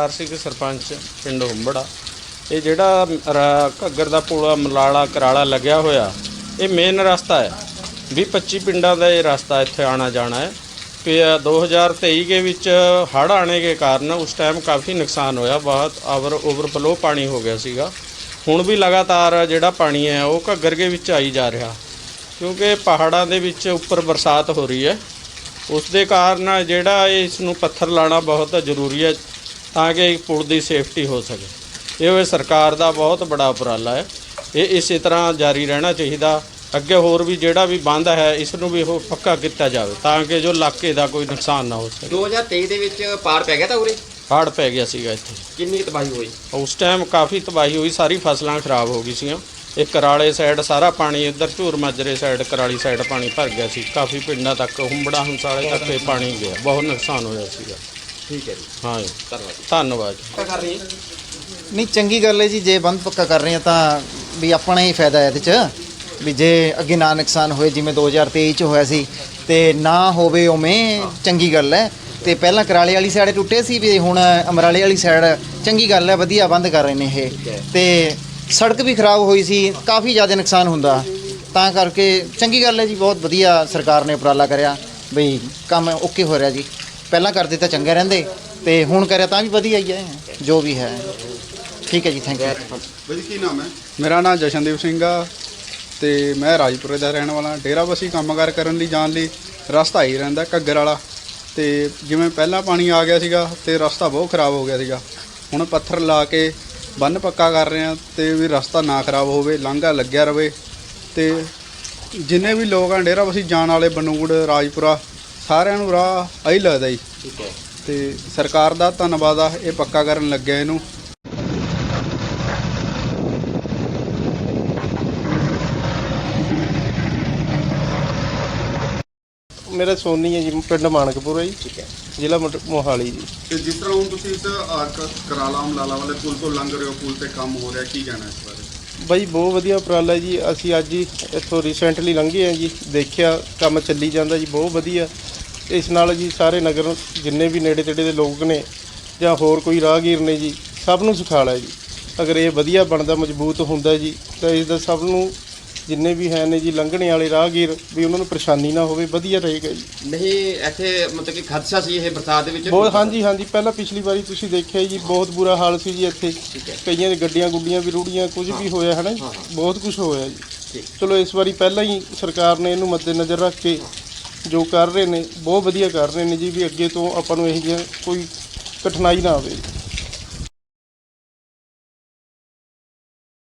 ਆਰਸਿਕ ਸਰਪੰਚ ਪਿੰਡ ਹੁੰਬੜਾ। ਇਹ ਜਿਹੜਾ ਰਾ- ਘੱਗਰ ਦਾ ਪੁਲ, ਮਲਾਲਾ, ਕਰਾਲਾ ਲੱਗਿਆ ਹੋਇਆ, ਇਹ ਮੇਨ ਰਸਤਾ ਹੈ। 20 25 ਪਿੰਡਾਂ ਦਾ ਇਹ ਰਸਤਾ ਇੱਥੇ ਆਣਾ ਜਾਣਾ ਹੈ। ਕਿ 2023 ਦੇ ਵਿੱਚ ਹੜ੍ਹ ਆਣੇ ਕੇ ਕਾਰਨ ਉਸ ਟਾਈਮ ਕਾਫੀ ਨੁਕਸਾਨ ਹੋਇਆ। ਬਹੁਤ ਓਵਰ ਓਵਰਫਲੋ ਪਾਣੀ ਹੋ ਗਿਆ ਸੀਗਾ। ਹੁਣ ਵੀ ਲਗਾਤਾਰ ਜਿਹੜਾ ਪਾਣੀ ਹੈ, ਉਹ ਘੱਗਰ ਦੇ ਵਿੱਚ ਆਈ ਜਾ ਰਿਹਾ। ਕਿਉਂਕਿ ਪਹਾੜਾਂ ਦੇ ਵਿੱਚ ਉੱਪਰ ਬਰਸਾਤ ਹੋ ਰਹੀ ਹੈ। ਉਸ ਦੇ ਕਾਰਨ ਜਿਹੜਾ ਇਸ ਨੂੰ ਪੱਥਰ ਲਾਣਾ ਬਹੁਤ ਜ਼ਰੂਰੀ ਹੈ। ਤਾਂ ਕਿ ਪੁਲ ਦੀ ਸੇਫਟੀ ਹੋ ਸਕੇ। ਇਹ ਸਰਕਾਰ ਦਾ ਬਹੁਤ ਬੜਾ ਉਪਰਾਲਾ ਹੈ। ਇਹ ਇਸੇ ਤਰ੍ਹਾਂ ਜਾਰੀ ਰਹਿਣਾ ਚਾਹੀਦਾ। ਅੱਗੇ ਹੋਰ ਵੀ ਜਿਹੜਾ ਵੀ ਬੰਦ ਹੈ ਇਸ ਨੂੰ ਵੀ ਉਹ ਪੱਕਾ ਕੀਤਾ ਜਾਵੇ ਤਾਂ ਕਿ ਜੋ ਇਲਾਕੇ ਦਾ ਕੋਈ ਨੁਕਸਾਨ ਨਾ ਹੋ ਸਕੇ। 2023 ਦੇ ਵਿੱਚ ਪਾਰ ਪੈ ਗਿਆ ਤਾਂ ਉਰੇ? ਹੜ੍ਹ ਪੈ ਗਿਆ ਸੀਗਾ ਇੱਥੇ। ਕਿੰਨੀ ਤਬਾਹੀ ਹੋਈ? ਉਸ ਟਾਈਮ ਕਾਫੀ ਤਬਾਹੀ ਹੋਈ ਸਾਰੀ ਫਸਲਾਂ ਖਰਾਬ ਹੋ ਗਈ ਸੀਗੀਆਂ। ਇਹ ਕਰਾਲੇ ਸਾਈਡ ਸਾਰਾ ਪਾਣੀ ਇੱਧਰ ਝੂਰ ਮਾਜਰੇ ਸਾਈਡ ਕਰਾਲੀ ਸਾਈਡ ਪਾਣੀ ਭਰ ਗਿਆ ਸੀ। ਕਾਫੀ ਪਿੰਡਾਂ ਤੱਕ ਹੁੰਬੜਾ ਹੰਸਾਲੇ ਤੱਕ ਇਹ ਪਾਣੀ ਗਿਆ। ਬਹੁਤ ਨੁਕਸਾਨ ਹੋਇਆ ਸੀਗਾ। ਠੀਕ ਹੈ ਜੀ। ਹਾਂ ਜੀ। ਧੰਨਵਾਦ ਜੀ। ਧੰਨਵਾਦ ਕੀ ਕਰ ਰਹੀ ਹੈ ਨਹੀਂ ਚੰਗੀ ਗੱਲ ਹੈ ਜੀ ਜੇ ਬੰਦ ਪੱਕਾ ਕਰ ਰਹੇ ਆ ਤਾਂ ਵੀ ਆਪਣਾ ਹੀ ਫਾਇਦਾ ਹੈ ਇਹਦੇ 'ਚ। ਵੀ ਜੇ ਅੱਗੇ ਨਾ ਨੁਕਸਾਨ ਹੋਏ ਜਿਵੇਂ 2023 ਚ ਹੋਇਆ ਸੀ ਤੇ ਨਾ ਹੋਵੇ ਉਵੇਂ ਚੰਗੀ ਗੱਲ ਹੈ। ਤੇ ਪਹਿਲਾਂ ਕਰਾਲੇ ਵਾਲੀ ਸਾਈਡ ਟੁੱਟੇ ਸੀ ਵੀ ਹੁਣ ਅਮਰਾਲੇ ਵਾਲੀ ਸਾਈਡ ਚੰਗੀ ਗੱਲ ਹੈ ਵਧੀਆ ਬੰਦ ਕਰ ਰਹੇ ਨੇ ਇਹ। ਤੇ ਸੜਕ ਵੀ ਖਰਾਬ ਹੋਈ ਸੀ ਕਾਫੀ ਜ਼ਿਆਦਾ ਨੁਕਸਾਨ ਹੁੰਦਾ। ਤਾਂ ਕਰਕੇ ਚੰਗੀ ਗੱਲ ਹੈ ਜੀ ਬਹੁਤ ਵਧੀਆ ਸਰਕਾਰ ਨੇ ਉਪਰਾਲਾ ਕਰਿਆ ਬਈ ਕੰਮ ਓਕੇ ਹੋ ਰਿਹਾ ਜੀ। ਪਹਿਲਾਂ ਕਰਦੇ ਤਾਂ ਚੰਗੇ ਰਹਿੰਦੇ ਤੇ ਹੁਣ ਕਰਿਆ ਤਾਂ ਵੀ ਵਧੀਆ ਹੀ ਹੈ ਜੋ ਵੀ ਹੈ। ਠੀਕ ਹੈ ਜੀ ਥੈਂਕ ਯੂ ਬਾਈ ਕੀ ਨਾਮ ਹੈ? ਮੇਰਾ ਨਾਮ ਜਸ਼ਨਦੀਪ ਸਿੰਘ ਆ ਤੇ ਮੈਂ ਰਾਜਪੁਰੇ ਦਾ ਰਹਿਣ ਵਾਲਾ ਡੇਰਾ ਬਸੀ ਕੰਮਕਾਰ ਕਰਨ ਲਈ ਜਾਣ ਲਈ ਰਸਤਾ ਹੀ ਰਹਿੰਦਾ ਘੱਗਰ ਵਾਲਾ। ਤੇ ਜਿਵੇਂ ਪਹਿਲਾਂ ਪਾਣੀ ਆ ਗਿਆ ਸੀਗਾ ਤੇ ਰਸਤਾ ਬਹੁਤ ਖਰਾਬ ਹੋ ਗਿਆ ਸੀਗਾ। ਹੁਣ ਪੱਥਰ ਲਾ ਕੇ ਬੰਨ ਪੱਕਾ ਕਰ ਰਹੇ ਆ ਤੇ ਵੀ ਰਸਤਾ ਨਾ ਖਰਾਬ ਹੋਵੇ ਲਾਂਘਾ ਲੱਗਿਆ ਰਵੇ। ਤੇ ਜਿੰਨੇ ਵੀ ਲੋਕ ਆ ਡੇਰਾ ਬਸੀ ਜਾਣ ਵਾਲੇ ਬਨੂੜ ਰਾਜਪੁਰਾ ਸਾਰਿਆਂ ਨੂੰ ਰਾਹ ਆਹੀ ਲੱਗਦਾ ਜੀ। ਠੀਕ ਹੈ। ਤੇ ਸਰਕਾਰ ਦਾ ਧੰਨਵਾਦ ਆ ਇਹ ਪੱਕਾ ਕਰਨ ਲੱਗਿਆ ਇਹਨੂੰ। ਮੇਰਾ ਸੋਨੀ ਹੈ ਜੀ ਪਿੰਡ ਮਾਨਕਪੁਰ ਹੈ ਜੀ। ਠੀਕ ਹੈ। ਜ਼ਿਲ੍ਹਾ ਮੋਟ- ਮੋਹਾਲੀ ਜੀ। ਤੇ ਜਿਸ ਤਰ੍ਹਾਂ ਹੁਣ ਤੁਸੀਂ ਇਸ ਅਹ, ਕ- ਕਰਾਲਾ ਮਲਾਲਾ ਵਾਲੇ ਪੁਲ ਤੋਂ ਲੰਘ ਰਹੇ ਹੋ ਪੁਲ ਤੇ ਕੰਮ ਹੋ ਰਿਹਾ ਕੀ ਕਹਿਣਾ ਇਸ ਬਾਰੇ? ਬਾਈ ਬਹੁਤ ਵਧੀਆ ਉਪਰਾਲਾ ਜੀ ਅਸੀਂ ਅੱਜ ਹੀ ਇੱਥੋਂ ਰੀਸੈਂਟਲੀ ਲੰਘੇ ਆ ਜੀ ਦੇਖਿਆ ਕੰਮ ਚੱਲੀ ਜਾਂਦਾ ਜੀ ਬਹੁਤ ਵਧੀਆ। ਇਸ ਨਾਲ ਜੀ ਸਾਰੇ ਨਗਰ ਜਿੰਨੇ ਵੀ ਨੇੜੇ ਤੇੜੇ ਦੇ ਲੋਕ ਨੇ ਜਾਂ ਹੋਰ ਕੋਈ ਰਾਹਗੀਰ ਨੇ ਜੀ ਸਭ ਨੂੰ ਸੁਖਾਲਾ ਜੀ। ਅਗਰ ਇਹ ਵਧੀਆ ਬਣਦਾ ਮਜ਼ਬੂਤ ਹੁੰਦਾ ਜੀ ਤਾਂ ਇਸ ਦਾ ਸਭ ਨੂੰ ਜਿੰਨੇ ਵੀ ਹੈ ਨੇ ਜੀ ਲੰਘਣੇ ਵਾਲੇ ਰਾਹਗੀਰ ਵੀ ਉਹਨਾਂ ਨੂੰ ਪਰੇਸ਼ਾਨੀ ਨਾ ਹੋਵੇ ਵਧੀਆ ਰਹੇਗਾ ਜੀ। ਨਹੀਂ ਇੱਥੇ ਮਤਲਬ ਕਿ ਖਦਸ਼ਾ ਸੀ ਇਹ ਬਰਸਾਤ ਦੇ ਵਿੱਚ? ਬਹੁਤ ਹਾਂਜੀ ਹਾਂਜੀ ਪਹਿਲਾਂ ਪਿਛਲੀ ਵਾਰੀ ਤੁਸੀਂ ਦੇਖਿਆ ਜੀ ਬਹੁਤ ਬੁਰਾ ਹਾਲ ਸੀ ਜੀ ਇੱਥੇ। ਕਈਆਂ ਦੀ ਗੱਡੀਆਂ ਗੁੱਡੀਆਂ ਵੀ ਰੁੜੀਆਂ ਕੁਝ ਵੀ ਹੋਇਆ ਹੈ ਨਾ। ਬਹੁਤ ਕੁਝ ਹੋਇਆ ਜੀ। ਚਲੋ ਇਸ ਵਾਰੀ ਪਹਿਲਾਂ ਹੀ ਸਰਕਾਰ ਨੇ ਇਹਨੂੰ ਮੱਦੇਨਜ਼ਰ ਰੱਖ ਕੇ ਜੋ ਕਰ ਰਹੇ ਨੇ, ਬਹੁਤ ਵਧੀਆ ਕਰ ਰਹੇ ਨੇ ਜੀ, ਵੀ ਅੱਗੇ ਤੋਂ ਆਪਾਂ ਨੂੰ ਇਹੋ ਜਿਹੀਆਂ ਕੋਈ ਕਠਿਨਾਈ ਨਾ ਆਵੇ।